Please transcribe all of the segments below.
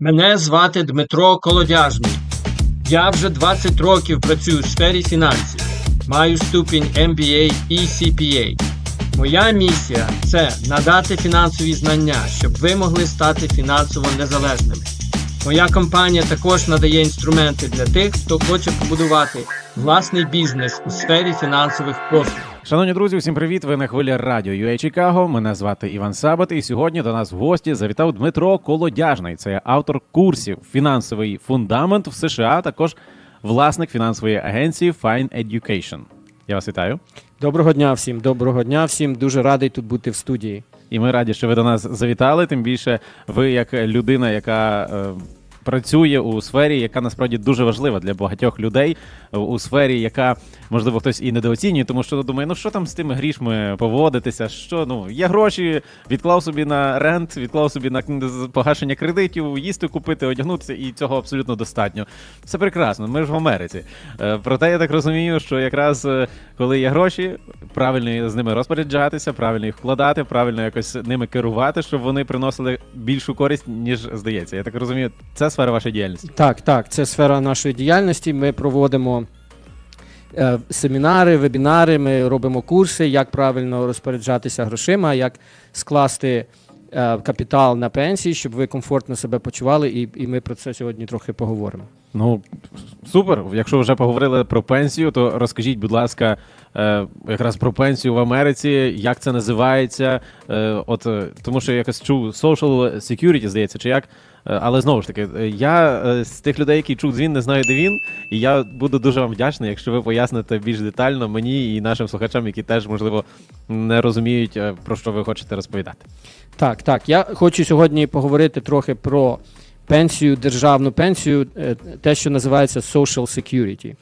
Мене звати Дмитро Колодяжний. Я вже 20 років працюю у сфері фінансів. Маю ступінь MBA і CPA. Моя місія це надати фінансові знання, щоб ви могли стати фінансово незалежними. Моя компанія також надає інструменти для тих, хто хоче побудувати власний бізнес у сфері фінансових послуг. Шановні друзі, всім привіт! Ви на хвилі радіо UA Чикаго. Мене звати Іван Сабат, і сьогодні до нас в гості завітав Дмитро Колодяжний. Це автор курсів Фінансовий фундамент в США, також власник фінансової агенції Fine Education. Я вас вітаю. Доброго дня всім, доброго дня всім. Дуже радий тут бути в студії. І ми раді, що ви до нас завітали. Тим більше, ви як людина, яка е, працює у сфері, яка насправді дуже важлива для багатьох людей, е, у сфері, яка можливо хтось і недооцінює, тому що думає, ну що там з тими грішми поводитися? Що ну є гроші, відклав собі на рент, відклав собі на погашення кредитів, їсти купити, одягнутися, і цього абсолютно достатньо. Все прекрасно. Ми ж в Америці. Е, Проте я так розумію, що якраз е, коли є гроші, правильно з ними розпоряджатися, правильно їх вкладати, правильно якось ними керувати, щоб вони приносили більшу користь, ніж здається. Я так розумію, це сфера вашої діяльності. Так, так, це сфера нашої діяльності. Ми проводимо е, семінари, вебінари, ми робимо курси, як правильно розпоряджатися грошима, як скласти е, капітал на пенсії, щоб ви комфортно себе почували, і, і ми про це сьогодні трохи поговоримо. Ну супер. Якщо вже поговорили про пенсію, то розкажіть, будь ласка, е, якраз про пенсію в Америці, як це називається? Е, от е, тому, що я якось чув social security, здається, чи як. Е, Але знову ж таки, е, я е, з тих людей, які чув дзвін, не знаю, де він. І я буду дуже вам вдячний, якщо ви поясните більш детально мені і нашим слухачам, які теж можливо не розуміють, про що ви хочете розповідати. Так, так. Я хочу сьогодні поговорити трохи про пенсію, державну пенсію, те, що називається social security.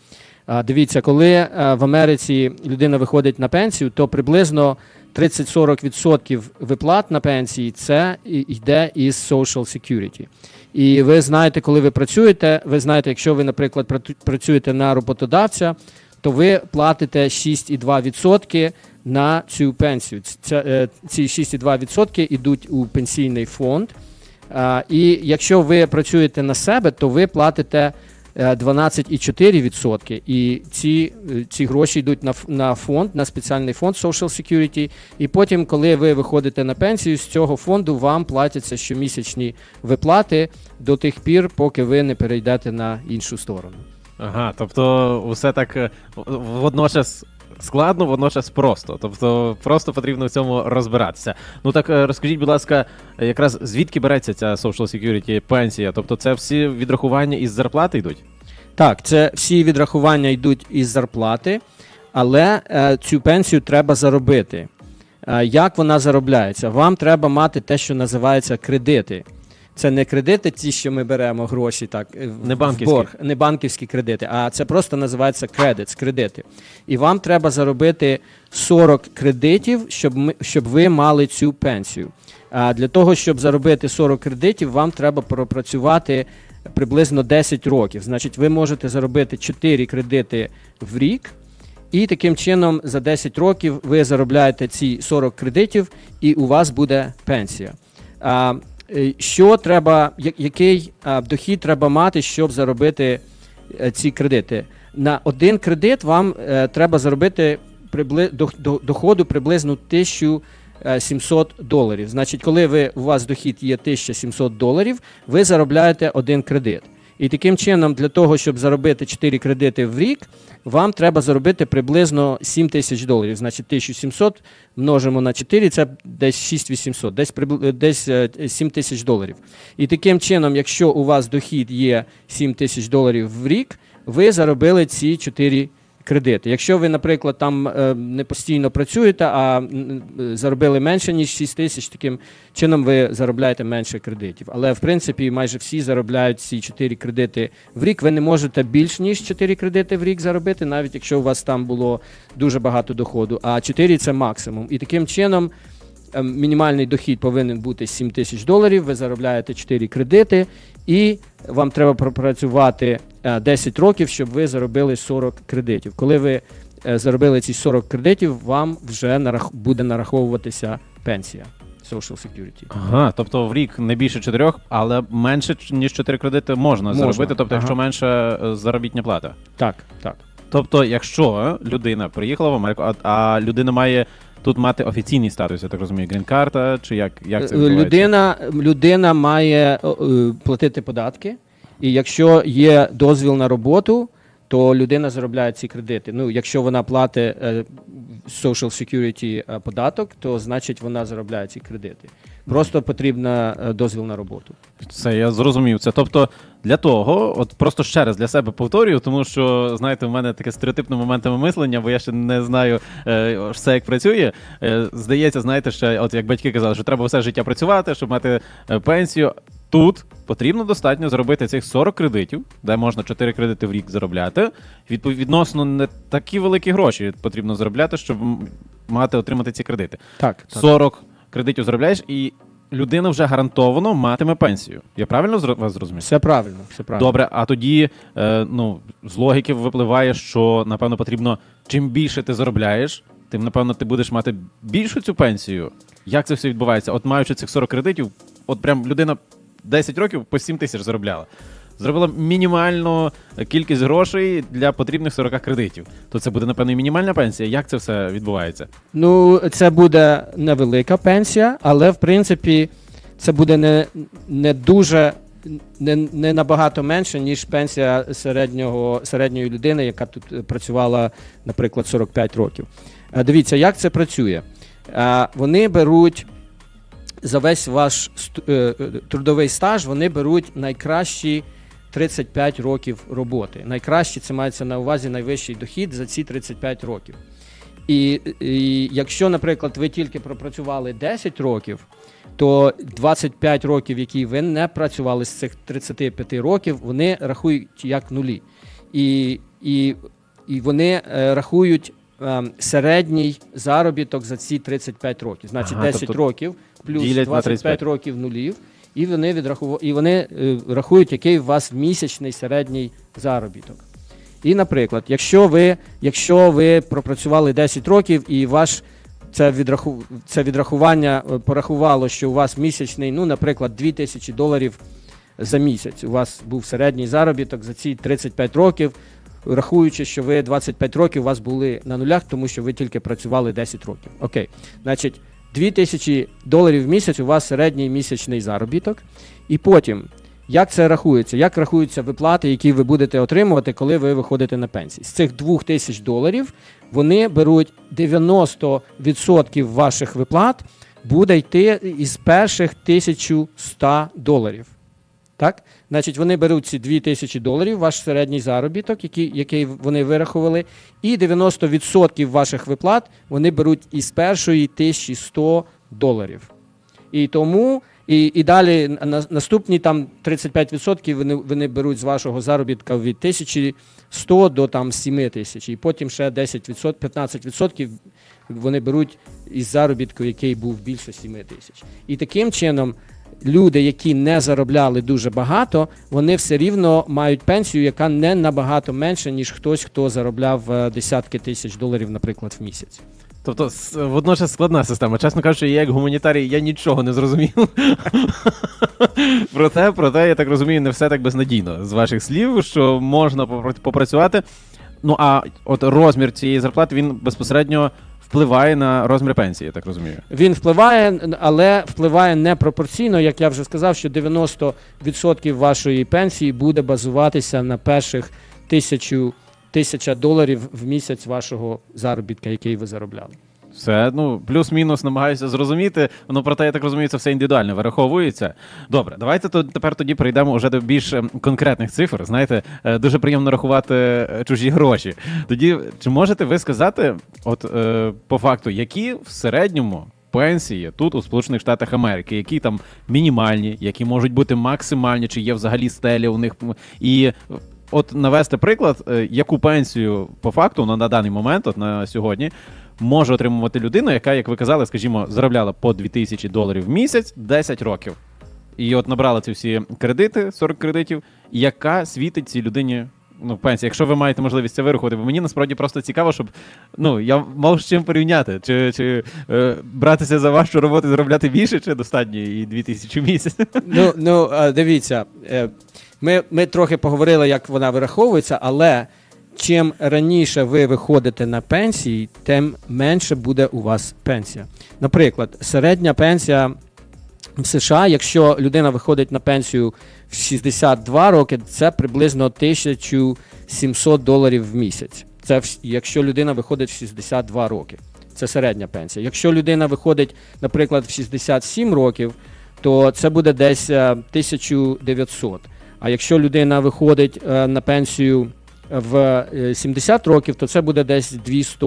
Дивіться, коли в Америці людина виходить на пенсію, то приблизно 30-40% виплат на пенсії це йде із social security. І ви знаєте, коли ви працюєте, ви знаєте, якщо ви, наприклад, працюєте на роботодавця, то ви платите 6,2% на цю пенсію. Е, ці 6,2% йдуть у пенсійний фонд. І якщо ви працюєте на себе, то ви платите 12,4%. І ці, е, ці гроші йдуть на, на фонд, на спеціальний фонд Social Security. І потім, коли ви виходите на пенсію, з цього фонду вам платяться щомісячні виплати до тих пір, поки ви не перейдете на іншу сторону. Ага, тобто усе так е, водночас складно, водночас просто. Тобто просто потрібно в цьому розбиратися. Ну так е, розкажіть, будь ласка, якраз звідки береться ця social security пенсія? Тобто це всі відрахування із зарплати йдуть? Так, це всі відрахування йдуть із зарплати, але е, цю пенсію треба заробити. Е, як вона заробляється? Вам треба мати те, що називається кредити. Це не кредити, ті, що ми беремо гроші, так е, в- Не в банківські. борг, не банківські кредити, а це просто називається кредит, кредити. І вам треба заробити 40 кредитів, щоб ми щоб ви мали цю пенсію. А для того, щоб заробити 40 кредитів, вам треба пропрацювати приблизно 10 років. Значить, ви можете заробити 4 кредити в рік. І таким чином за 10 років ви заробляєте ці 40 кредитів, і у вас буде пенсія. Е, що треба, який дохід треба мати, щоб заробити е, ці кредити? На один кредит вам е, треба заробити доходу приблизно 1700 доларів. Значить, коли ви, у вас дохід є 1700 доларів, ви заробляєте один кредит. І таким чином, для того, щоб заробити 4 кредити в рік, вам треба заробити приблизно 7 тисяч доларів. Значить, 1700 множимо на 4, це десь 6800, десь, десь е, 7 тисяч доларів. І таким чином, якщо у вас дохід є 7 тисяч доларів в рік, ви заробили ці 4 кредити. Якщо ви, наприклад, там е, не постійно працюєте, а заробили менше, ніж 6 тисяч, таким чином ви заробляєте менше кредитів. Але в принципі майже всі заробляють ці 4 кредити в рік. Ви не можете більш ніж 4 кредити в рік заробити, навіть якщо у вас там було дуже багато доходу. А 4 це максимум. І таким чином. е, Мінімальний дохід повинен бути 7 тисяч доларів. Ви заробляєте 4 кредити, і вам треба пропрацювати 10 років, щоб ви заробили 40 кредитів. Коли ви е, заробили ці 40 кредитів, вам вже нарах... буде нараховуватися пенсія. Social Security. Ага, тобто в рік не більше чотирьох, але менше ніж чотири кредити можна, Можна, заробити, тобто, ага. якщо менша е, заробітня плата. Так, так. Тобто, якщо людина приїхала в Америку, а, а людина має тут мати офіційний статус, я так розумію, грін-карта, чи як, як це Е, відбувається? людина, людина має е, е, платити податки, і якщо є дозвіл на роботу, то людина заробляє ці кредити. Ну, якщо вона платить е, Social Security е, податок, то значить вона заробляє ці кредити. Просто потрібен е, дозвіл на роботу. Це я зрозумів. Це тобто для того, от просто ще раз для себе повторюю, тому що знаєте, в мене таке стереотипне моментами мислення, бо я ще не знаю все, як працює. Здається, знаєте, ще от як батьки казали, що треба все життя працювати, щоб мати пенсію. Тут потрібно достатньо зробити цих 40 кредитів, де можна 4 кредити в рік заробляти. Відносно не такі великі гроші потрібно заробляти, щоб мати отримати ці кредити. Так, так. 40 кредитів заробляєш, і людина вже гарантовано матиме пенсію. Я правильно вас зрозумів? Все правильно, все правильно. Добре, а тоді е, ну, з логіки випливає, що напевно потрібно чим більше ти заробляєш, тим напевно ти будеш мати більшу цю пенсію. Як це все відбувається? От маючи цих 40 кредитів, от прям людина 10 років по 7 тисяч заробляла. Зробила мінімальну кількість грошей для потрібних 40 кредитів. То це буде, напевно, і мінімальна пенсія. Як це все відбувається? Ну, це буде невелика пенсія, але в принципі це буде не, не дуже. Не, не набагато менше, ніж пенсія середнього, середньої людини, яка тут працювала, наприклад, 45 років. Е, Дивіться, як це працює. Е, Вони беруть за весь ваш е, е, трудовий стаж, вони беруть найкращі 35 років роботи. Найкращі це мається на увазі найвищий дохід за ці 35 років. І, і якщо, наприклад, ви тільки пропрацювали 10 років, то 25 років, які ви не працювали з цих 35 років, вони рахують як нулі. І, і, і вони е, рахують середній заробіток за ці 35 років. Значить, Ага, 10 тобто років плюс ділять на 25 років нулів. І вони відрахували, і вони е, рахують, який у вас місячний середній заробіток. І, наприклад, якщо ви, якщо ви пропрацювали 10 років і ваш це, відраху, це відрахування е, порахувало, що у вас місячний, ну, наприклад, 2000 доларів за місяць. У вас був середній заробіток за ці 35 років, рахуючи, що ви 25 років у вас були на нулях, тому що ви тільки працювали 10 років. Окей. Значить, 2000 доларів в місяць у вас середній місячний заробіток. І потім, як це рахується? Як рахуються виплати, які ви будете отримувати, коли ви виходите на пенсію? З цих 2000 доларів вони беруть 90% ваших виплат буде йти із перших 1100 доларів. Так? Значить, вони беруть ці 2000 доларів, ваш середній заробіток, який, який вони вирахували, і 90% ваших виплат вони беруть із першої 1100 доларів. І тому, і, і далі на, наступні там 35% вони, вони беруть з вашого заробітка від 1100 до там 7000, і потім ще 10%, 15% вони беруть із заробітку, який був більше 7000. І таким чином люди, які не заробляли дуже багато, вони все рівно мають пенсію, яка не набагато менша, ніж хтось, хто заробляв е, десятки тисяч доларів, наприклад, в місяць. Тобто, водночас складна система. Чесно кажучи, я як гуманітарій я нічого не зрозумів. проте, проте, я так розумію, не все так безнадійно з ваших слів, що можна попра- попрацювати. Ну а от розмір цієї зарплати він безпосередньо впливає на розмір пенсії, я так розумію. Він впливає, але впливає непропорційно, як я вже сказав, що 90% вашої пенсії буде базуватися на перших тисячу, тисяча доларів в місяць вашого заробітка, який ви заробляли. Все, ну, плюс-мінус намагаюся зрозуміти. Ну, проте, я так розумію, це все індивідуально вираховується. Добре, давайте то, тепер тоді перейдемо вже до більш ем, конкретних цифр. Знаєте, е, дуже приємно рахувати е, чужі гроші. Тоді, чи можете ви сказати, от е, по факту, які в середньому пенсії тут у Сполучених Штатах Америки, які там мінімальні, які можуть бути максимальні, чи є взагалі стелі у них і. От навести приклад, е, яку пенсію по факту ну, на даний момент, от на сьогодні, може отримувати людина, яка, як ви казали, скажімо, заробляла по 2000 доларів в місяць 10 років. І от набрала ці всі кредити, 40 кредитів, яка світить цій людині ну, пенсія, якщо ви маєте можливість це вирахувати, бо мені насправді просто цікаво, щоб ну, я мав з чим порівняти. Чи, чи е, братися за вашу роботу заробляти більше, чи достатньо і 2000 в місяць? Ну, ну е, дивіться, е, ми, ми трохи поговорили, як вона вираховується, але чим раніше ви виходите на пенсії, тим менше буде у вас пенсія. Наприклад, середня пенсія в США, якщо людина виходить на пенсію в 62 роки, це приблизно 1700 доларів в місяць. Це якщо людина виходить в 62 роки. Це середня пенсія. Якщо людина виходить, наприклад, в 67 років, то це буде десь е, 1900. А якщо людина виходить е, на пенсію в е, 70 років, то це буде десь 200,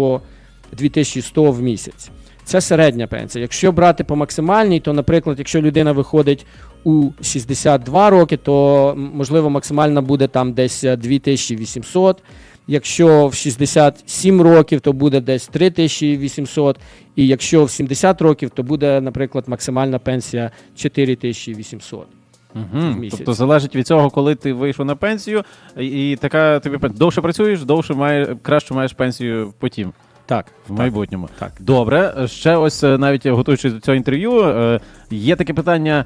2100 в місяць. Це середня пенсія. Якщо брати по максимальній, то, наприклад, якщо людина виходить у 62 роки, то можливо максимальна буде там десь е, 2800. Якщо в 67 років, то буде десь 3800. І якщо в 70 років, то буде, наприклад, максимальна пенсія 4800. Угу. місяць. Тобто залежить від цього, коли ти вийшов на пенсію, і, і така тобі пен- довше працюєш, довше має, краще маєш пенсію потім. Так, В майбутньому. Так. Добре. Ще ось е, навіть готуючись до цього інтерв'ю, е, є таке питання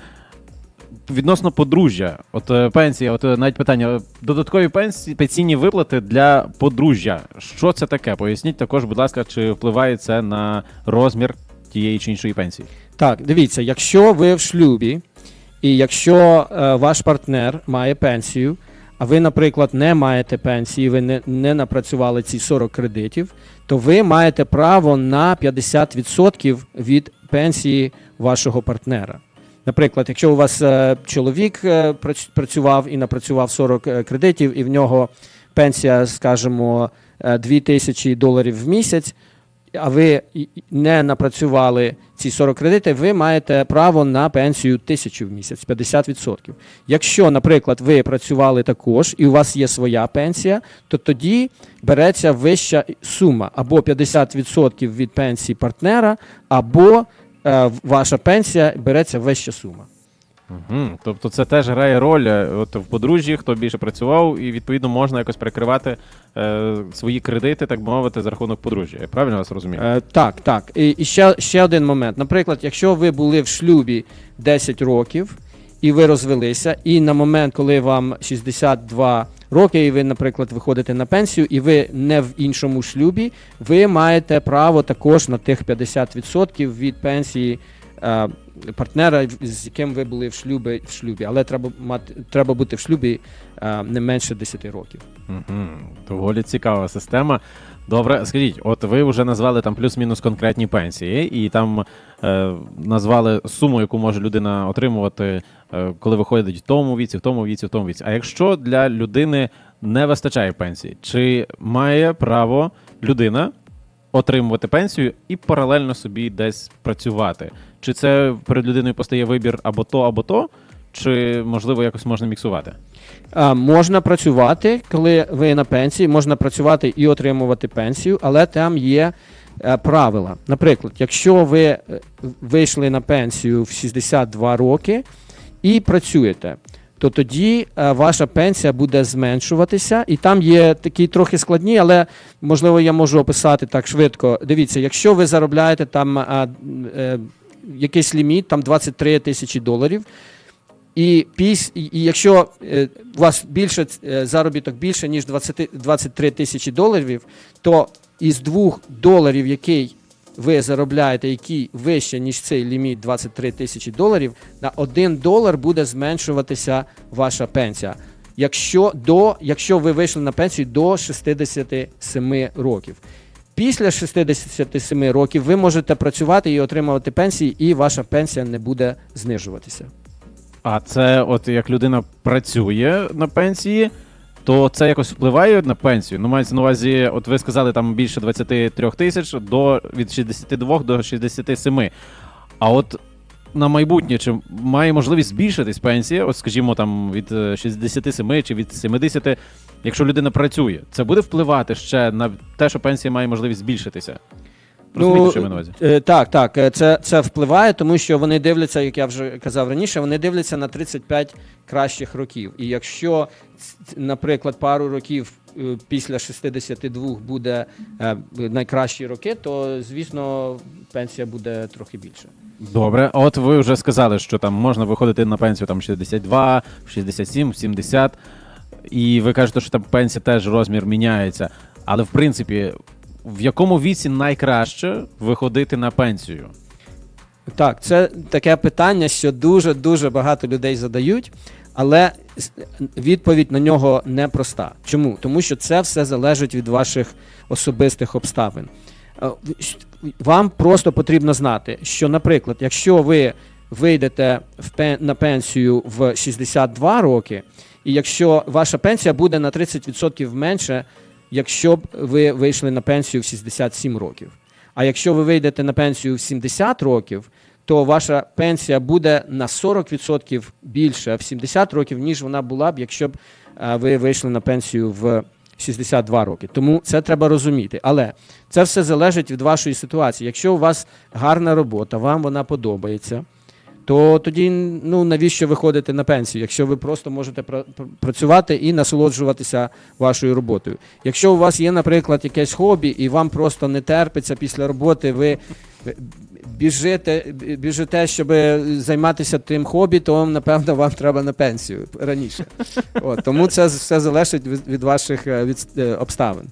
відносно подружжя. От е, пенсія, от е, навіть питання: е, додаткові пенсії, пенсійні виплати для подружжя. Що це таке? Поясніть також, будь ласка, чи впливає це на розмір тієї чи іншої пенсії? Так, дивіться, якщо ви в шлюбі, і якщо е, ваш партнер має пенсію, а ви, наприклад, не маєте пенсії, ви не, не напрацювали ці 40 кредитів, то ви маєте право на 50% від пенсії вашого партнера. Наприклад, якщо у вас е, чоловік е, працював і напрацював 40 е, кредитів, і в нього пенсія, скажімо, е, 2000 доларів в місяць, а ви не напрацювали ці 40 кредитів, ви маєте право на пенсію 1000 в місяць, 50%. Якщо, наприклад, ви працювали також і у вас є своя пенсія, то тоді береться вища сума або 50% від пенсії партнера, або е, ваша пенсія береться вища сума. Угу. Тобто це теж грає роль е, от в подружжі, хто більше працював, і відповідно можна якось перекривати е, свої кредити, так би мовити, за рахунок подружжя. Я правильно вас розумію? Е, так, так. І, і ще, ще один момент. Наприклад, якщо ви були в шлюбі 10 років і ви розвелися, і на момент, коли вам 62 роки, і ви, наприклад, виходите на пенсію, і ви не в іншому шлюбі, ви маєте право також на тих 50% від пенсії. Е, Партнера, з яким ви були в шлюбі, в шлюбі, але треба мати треба бути в шлюбі е, не менше 10 років. Угу. Доволі цікава система. Добре, скажіть, от ви вже назвали там плюс-мінус конкретні пенсії, і там е, назвали суму, яку може людина отримувати, е, коли виходить в тому віці, в тому віці, в тому віці. А якщо для людини не вистачає пенсії, чи має право людина отримувати пенсію і паралельно собі десь працювати? Чи це перед людиною постає вибір або то, або то, чи можливо якось можна міксувати? А, можна працювати, коли ви на пенсії, можна працювати і отримувати пенсію, але там є е, правила. Наприклад, якщо ви е, вийшли на пенсію в 62 роки і працюєте, то тоді е, ваша пенсія буде зменшуватися, і там є такі трохи складні, але можливо я можу описати так швидко. Дивіться, якщо ви заробляєте там е, якийсь ліміт, там 23 тисячі доларів. І, піс, і, якщо е, у вас більше е, заробіток більше, ніж 20, 23 тисячі доларів, то із 2 доларів, який ви заробляєте, який вище, ніж цей ліміт 23 тисячі доларів, на 1 долар буде зменшуватися ваша пенсія. Якщо, до, якщо ви вийшли на пенсію до 67 років. Після 67 років ви можете працювати і отримувати пенсії, і ваша пенсія не буде знижуватися. А це, от як людина працює на пенсії, то це якось впливає на пенсію. Ну, мається на увазі, от ви сказали там більше 23 тисяч до від 62 до 67. А от на майбутнє, чи має можливість збільшитись пенсія, от скажімо, там від е, 67 чи від 70, якщо людина працює, це буде впливати ще на те, що пенсія має можливість збільшитися? Розумієте, що я маю на увазі? Е, Так, так, е, це, це впливає, тому що вони дивляться, як я вже казав раніше, вони дивляться на 35 кращих років. І якщо, ц- ц- наприклад, пару років е, після 62 буде е, найкращі роки, то звісно пенсія буде трохи більше. Добре, от ви вже сказали, що там можна виходити на пенсію там 62, 67, 70. І ви кажете, що там пенсія теж розмір міняється. Але в принципі, в якому віці найкраще виходити на пенсію? Так, це таке питання, що дуже дуже багато людей задають, але відповідь на нього непроста. Чому? Тому що це все залежить від ваших особистих обставин. Е, Вам просто потрібно знати, що, наприклад, якщо ви вийдете на пенсію в 62 роки, і якщо ваша пенсія буде на 30% менше, якщо б ви вийшли на пенсію в 67 років. А якщо ви вийдете на пенсію в 70 років, то ваша пенсія буде на 40% більше в 70 років, ніж вона була б, якщо б е, ви вийшли на пенсію в 62 роки. Тому це треба розуміти. Але це все залежить від вашої ситуації. Якщо у вас гарна робота, вам вона подобається, то тоді ну навіщо виходити на пенсію, якщо ви просто можете пра- працювати і насолоджуватися вашою роботою. Якщо у вас є, наприклад, якесь хобі, і вам просто не терпиться після роботи, ви біжите, бі- біжите, щоб займатися тим хобі, то напевно вам треба на пенсію раніше. От, тому це все залежить від, від ваших е, від, е, обставин.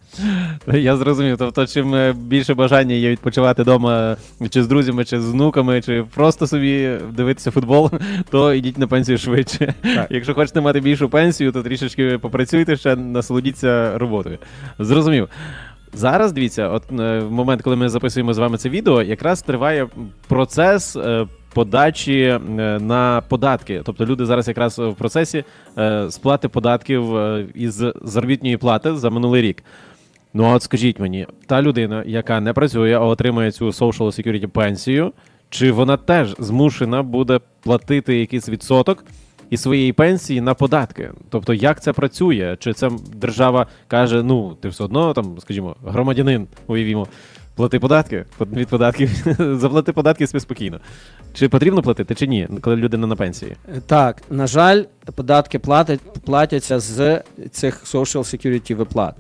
Я зрозумів. Тобто, чим е, більше бажання є відпочивати вдома чи з друзями, чи з внуками, чи просто собі дивитися футбол, то йдіть на пенсію швидше. Так. Якщо хочете мати більшу пенсію, то трішечки попрацюйте ще, насолодіться роботою. Зрозумів. Зараз дивіться, от е, в момент, коли ми записуємо з вами це відео, якраз триває процес е, подачі е, на податки. Тобто люди зараз якраз в процесі сплати податків із заробітної плати за минулий рік. Ну а от скажіть мені, та людина, яка не працює, а отримує цю social security пенсію, чи вона теж змушена буде платити якийсь відсоток із своєї пенсії на податки? Тобто, як це працює? Чи це держава каже, ну ти все одно там, скажімо, громадянин, уявімо, плати податки, под- від податків, заплати податки собі спокійно. Чи потрібно платити, чи ні, коли людина на пенсії? Е, Так, на жаль, податки платять, платяться з цих social security виплат.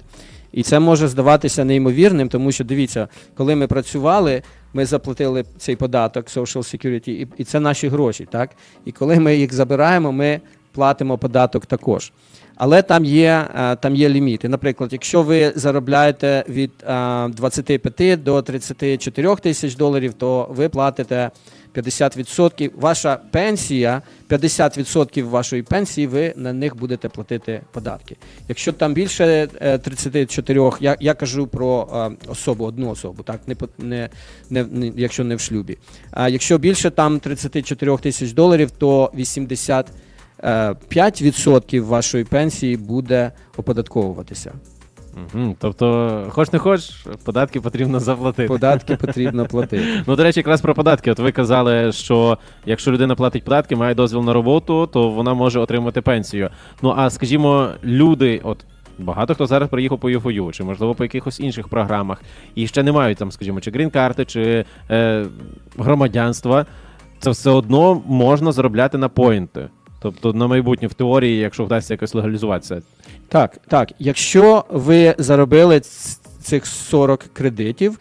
І це може здаватися неймовірним, тому що дивіться, коли ми працювали, ми заплатили цей податок social security, і, і це наші гроші, так? І коли ми їх забираємо, ми платимо податок також. Але там є, е, там є ліміти. Наприклад, якщо ви заробляєте від е, 25 до 34 тисяч доларів, то ви платите 50%. Ваша пенсія, 50% вашої пенсії, ви на них будете платити податки. Якщо там більше е, 34, я, я кажу про е, особу, одну особу, так, не, не, не, якщо не в шлюбі. А якщо більше там 34 тисяч доларів, то 80 е, 5% вашої пенсії буде оподатковуватися. Угу. Тобто, хоч не хоч, податки потрібно заплатити. Податки потрібно платити. Ну, до речі, якраз про податки. От ви казали, що якщо людина платить податки, має дозвіл на роботу, то вона може отримати пенсію. Ну а скажімо, люди, от багато хто зараз приїхав по ЮФОЮ, чи можливо по якихось інших програмах, і ще не мають там, скажімо, чи грін-карти, чи е, громадянства, це все одно можна заробляти на поінти. Тобто на майбутнє в теорії, якщо вдасться якось легалізуватися. Так, так. Якщо ви заробили цих 40 кредитів,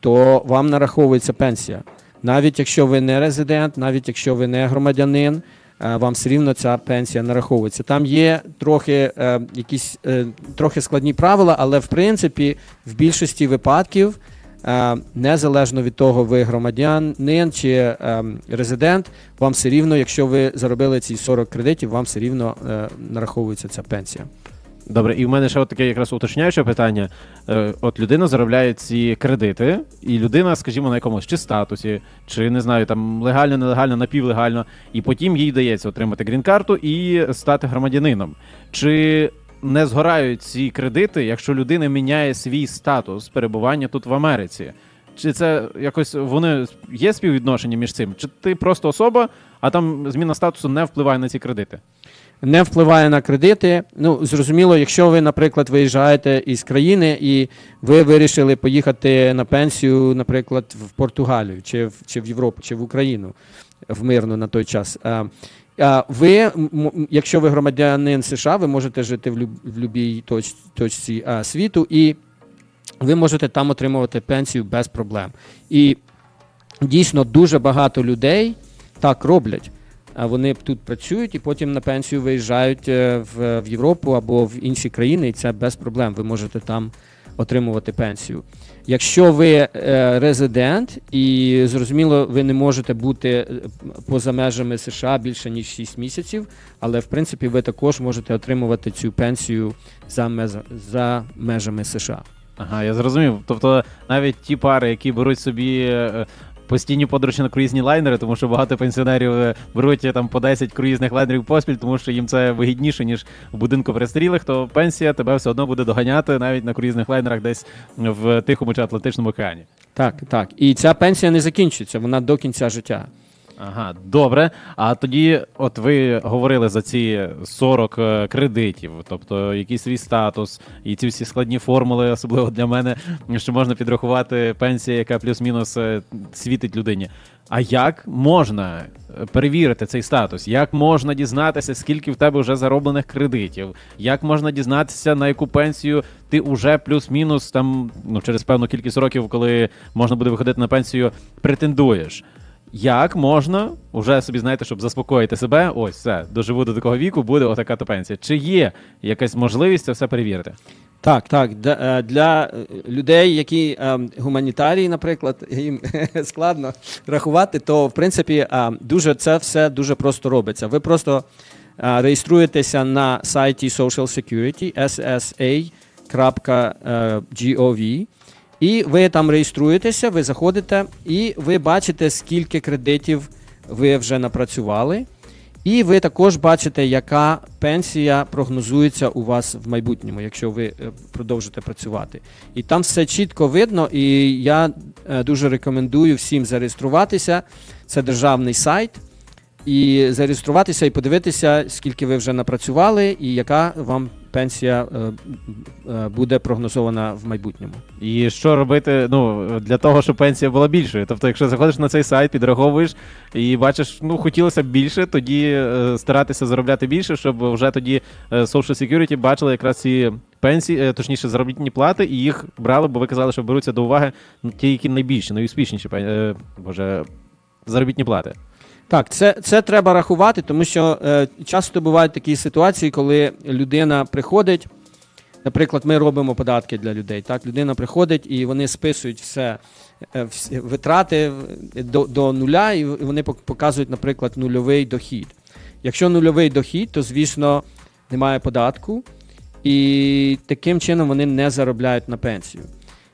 то вам нараховується пенсія. Навіть якщо ви не резидент, навіть якщо ви не громадянин, е, вам все рівно ця пенсія нараховується. Там є трохи е, якісь е, трохи складні правила, але в принципі в більшості випадків, незалежно від того, ви громадянин чи е, резидент, вам все рівно, якщо ви заробили ці 40 кредитів, вам все рівно е, нараховується ця пенсія. Добре, і в мене ще таке якраз уточняюче питання. Е, от людина заробляє ці кредити, і людина, скажімо, на якомусь чи статусі, чи не знаю, там легально, нелегально, напівлегально, і потім їй вдається отримати грін-карту і стати громадянином. Чи не згорають ці кредити, якщо людина міняє свій статус перебування тут в Америці? Чи це якось вони є співвідношення між цим? Чи ти просто особа, а там зміна статусу не впливає на ці кредити? не впливає на кредити. Ну, зрозуміло, якщо ви, наприклад, виїжджаєте із країни і ви вирішили поїхати на пенсію, наприклад, в Португалію, чи в, чи в Європу, чи в Україну в мирну на той час. Ви, якщо ви громадянин США, ви можете жити в, будь-якій точ, точці світу, і ви можете там отримувати пенсію без проблем. І дійсно дуже багато людей так роблять. А Вони тут працюють і потім на пенсію виїжджають е, в Європу або в інші країни, і це без проблем. Ви можете там отримувати пенсію. Якщо ви е, резидент і зрозуміло, ви не можете бути е, поза межами США більше ніж 6 місяців, але в принципі ви також можете отримувати цю пенсію за, мез- за межами США. Ага, я зрозумів. Тобто навіть ті пари, які беруть собі е, постійні подорожі на круїзні лайнери, тому що багато пенсіонерів е, беруть е, там по 10 круїзних лайнерів поспіль, тому що їм це вигідніше, ніж в будинку перестрілих, то пенсія тебе все одно буде доганяти навіть на круїзних лайнерах десь в Тихому чи Атлантичному океані. Так, так. І ця пенсія не закінчується, вона до кінця життя. Ага, добре. А тоді, от ви говорили за ці 40 е, кредитів, тобто який свій статус, і ці всі складні формули, особливо для мене, що можна підрахувати пенсія, яка плюс-мінус е, світить людині. А як можна е, перевірити цей статус? Як можна дізнатися, скільки в тебе вже зароблених кредитів? Як можна дізнатися, на яку пенсію ти уже плюс-мінус там ну через певну кількість років, коли можна буде виходити на пенсію, претендуєш? Як можна вже собі знаєте, щоб заспокоїти себе, ось все, доживу до такого віку, буде отака то пенсія. Чи є якась можливість це все перевірити? Так, так. Для, е, для е, людей, які е, гуманітарії, наприклад, їм складно рахувати, то в принципі дуже це все дуже просто робиться. Ви просто реєструєтеся на сайті Social Security ssa.gov і ви там реєструєтеся, ви заходите і ви бачите, скільки кредитів ви вже напрацювали. І ви також бачите, яка пенсія прогнозується у вас в майбутньому, якщо ви е, продовжите працювати. І там все чітко видно, і я е, дуже рекомендую всім зареєструватися. Це державний сайт. І зареєструватися і подивитися, скільки ви вже напрацювали, і яка вам пенсія е, е, буде прогнозована в майбутньому. І що робити ну, для того, щоб пенсія була більшою? Тобто, якщо заходиш на цей сайт, підраховуєш і бачиш, ну хотілося б більше, тоді е, старатися заробляти більше, щоб вже тоді Social Security бачили якраз ці пенсії, точніше, заробітні плати, і їх брали, бо ви казали, що беруться до уваги ті, які найбільші, найуспішніші боже, заробітні плати. Так, це, це треба рахувати, тому що е, часто бувають такі ситуації, коли людина приходить. Наприклад, ми робимо податки для людей. Так, людина приходить і вони списують все, е, всі витрати до, до нуля, і вони показують, наприклад, нульовий дохід. Якщо нульовий дохід, то звісно немає податку, і таким чином вони не заробляють на пенсію.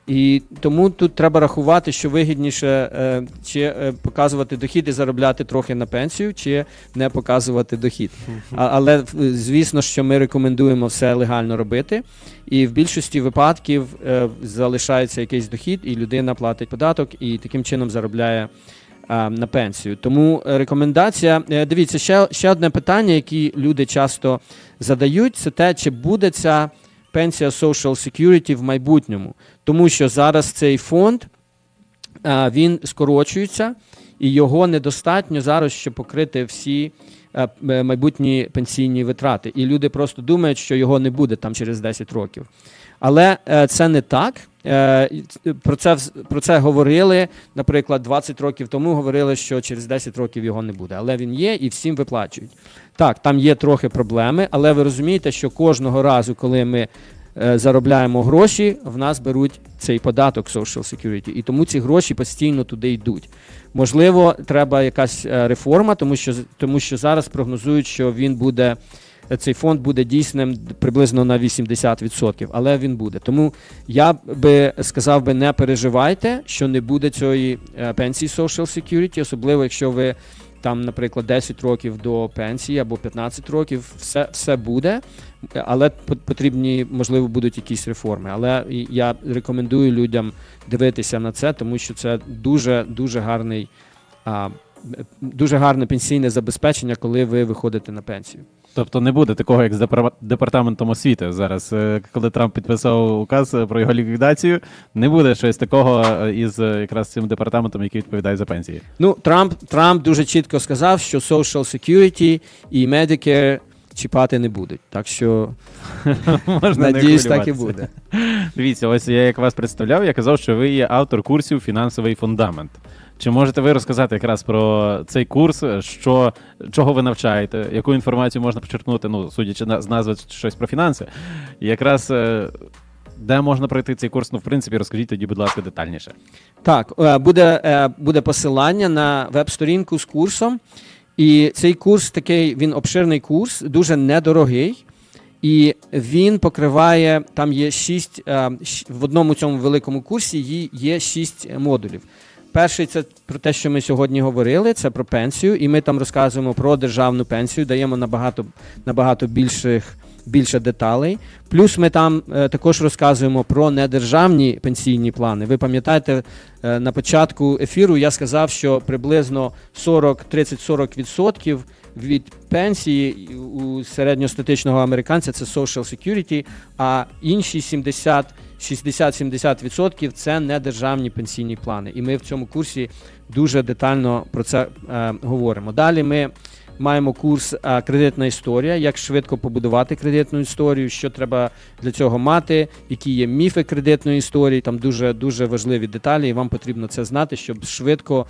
І тому тут треба рахувати, що вигідніше е, чи е, показувати дохід і заробляти трохи на пенсію, чи не показувати дохід. Але звісно, що ми рекомендуємо все легально робити. І в більшості випадків е, залишається якийсь дохід, і людина платить податок і таким чином заробляє на пенсію. Тому рекомендація. Дивіться, ще, ще одне питання, яке люди часто задають, це те, чи буде ця пенсія Social Security в майбутньому. Тому що зараз цей фонд він скорочується, і його недостатньо зараз, щоб покрити всі майбутні пенсійні витрати. І люди просто думають, що його не буде там через 10 років. Але е, це не так. Е, ц- Про це, про це говорили, наприклад, 20 років тому говорили, що через 10 років його не буде. Але він є і всім виплачують. Так, там є трохи проблеми, але ви розумієте, що кожного разу, коли ми е, заробляємо гроші, в нас беруть цей податок Social Security, і тому ці гроші постійно туди йдуть. Можливо, треба якась е, реформа, тому що, тому що зараз прогнозують, що він буде. Цей фонд буде дійсним приблизно на 80%, але він буде. Тому я би сказав би, не переживайте, що не буде цієї е, пенсії Social Security, особливо якщо ви там, наприклад, 10 років до пенсії або 15 років, все, все буде, але по- потрібні, можливо, будуть якісь реформи. Але я рекомендую людям дивитися на це, тому що це дуже дуже гарний, дуже гарне пенсійне забезпечення, коли ви виходите на пенсію. Тобто не буде такого, як з депар- департаментом освіти зараз, е, коли Трамп підписав указ е, про його ліквідацію. Не буде щось такого е, із якраз цим департаментом, який відповідає за пенсії. Ну, Трамп, Трамп дуже чітко сказав, що Social Security і Medicare чіпати не будуть. Так що, Можна надіюсь, так і буде. Дивіться, ось я як вас представляв, я казав, що ви є автор курсів фінансовий фундамент. Чи можете ви розказати якраз про цей курс, що чого ви навчаєте, яку інформацію можна почерпнути, ну, судячи на, з назви щось про фінанси, і якраз е, де можна пройти цей курс? Ну, в принципі, розкажіть тоді, будь ласка, детальніше. Так, е, буде, е, буде посилання на веб-сторінку з курсом. І цей курс такий, він обширний курс, дуже недорогий. І він покриває, там є шість, в одному цьому великому курсі є шість модулів. Перший це про те, що ми сьогодні говорили, це про пенсію, і ми там розказуємо про державну пенсію, даємо набагато, набагато більших, більше деталей. Плюс ми там е, також розказуємо про недержавні пенсійні плани. Ви пам'ятаєте, е, на початку ефіру я сказав, що приблизно 40, 30-40% від пенсії у середньостатичного американця це social security, а інші 70 60-70% це недержавні пенсійні плани. І ми в цьому курсі дуже детально про це е, говоримо. Далі ми маємо курс е, кредитна історія, як швидко побудувати кредитну історію, що треба для цього мати, які є міфи кредитної історії. Там дуже дуже важливі деталі, і вам потрібно це знати, щоб швидко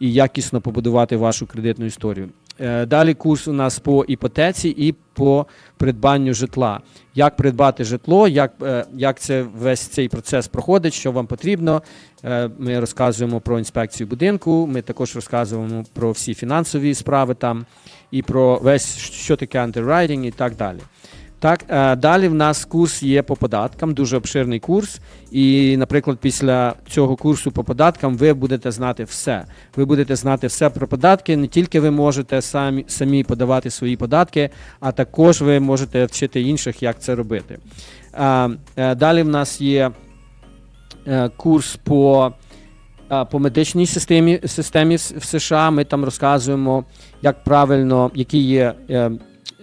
і якісно побудувати вашу кредитну історію. Е, Далі курс у нас по іпотеці і по придбанню житла. Як придбати житло, як, е, як це весь цей процес проходить, що вам потрібно. Е, Ми розказуємо про інспекцію будинку. Ми також розказуємо про всі фінансові справи там і про весь що таке антирайдинг і так далі. Так, е, далі в нас курс є по податкам, дуже обширний курс. І, наприклад, після цього курсу по податкам ви будете знати все. Ви будете знати все про податки. Не тільки ви можете самі, самі подавати свої податки, а також ви можете вчити інших, як це робити. Е, е, Далі в нас є курс по, по медичній системі, системі в США. Ми там розказуємо, як правильно, які є.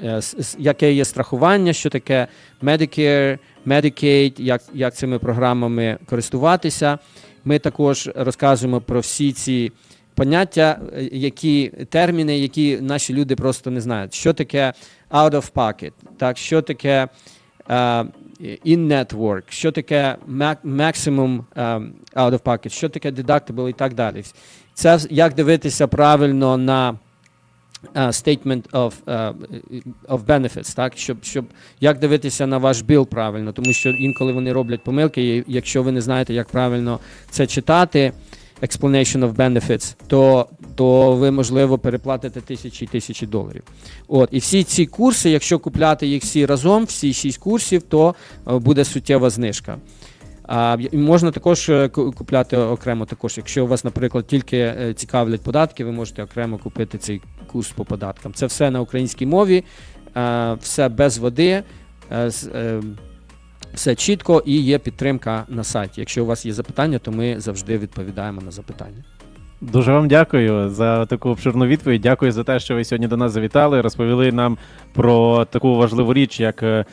Е, Яке є страхування, що таке Medicare, Medicaid, як, як цими програмами користуватися. Ми також розказуємо про всі ці поняття, е, які терміни, які наші люди просто не знають. Що таке out of pocket, так, що таке е, in-network, що таке maximum е, out of pocket, що таке deductible і так далі. Це як дивитися правильно на statement of, е, of benefits, так? Щоб, щоб як дивитися на ваш біл правильно, тому що інколи вони роблять помилки, і якщо ви не знаєте, як правильно це читати, explanation of benefits, то, то ви, можливо, переплатите тисячі і тисячі доларів. От, і всі ці курси, якщо купляти їх всі разом, всі шість курсів, то е, буде суттєва знижка. А можна також е, купляти окремо. Також, якщо вас, наприклад, тільки е, цікавлять податки, ви можете окремо купити цей курс по податкам. Це все на українській мові, е, все без води, все чітко і є підтримка на сайті. Якщо у вас є запитання, то ми завжди відповідаємо на запитання. Дуже вам дякую за таку обширну відповідь. Дякую за те, що ви сьогодні до нас завітали, розповіли нам про таку важливу річ, як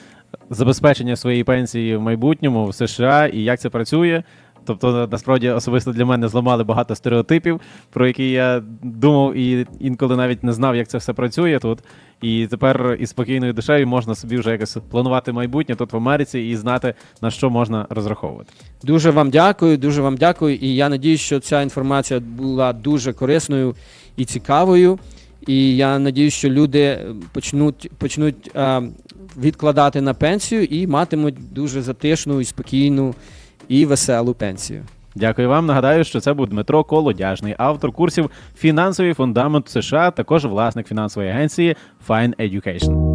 забезпечення своєї пенсії в майбутньому в США і як це працює. Тобто, насправді, особисто для мене зламали багато стереотипів, про які я думав і інколи навіть не знав, як це все працює тут. І тепер із спокійною душею можна собі вже якось планувати майбутнє тут в Америці і знати на що можна розраховувати. Дуже вам дякую, дуже вам дякую. І я надіюсь, що ця інформація була дуже корисною і цікавою. І я надіюсь, що люди почнуть, почнуть е, відкладати на пенсію і матимуть дуже затишну і спокійну і веселу пенсію. Дякую вам. Нагадаю, що це був Дмитро Колодяжний, автор курсів Фінансовий фундамент США, також власник фінансової агенції Fine Education.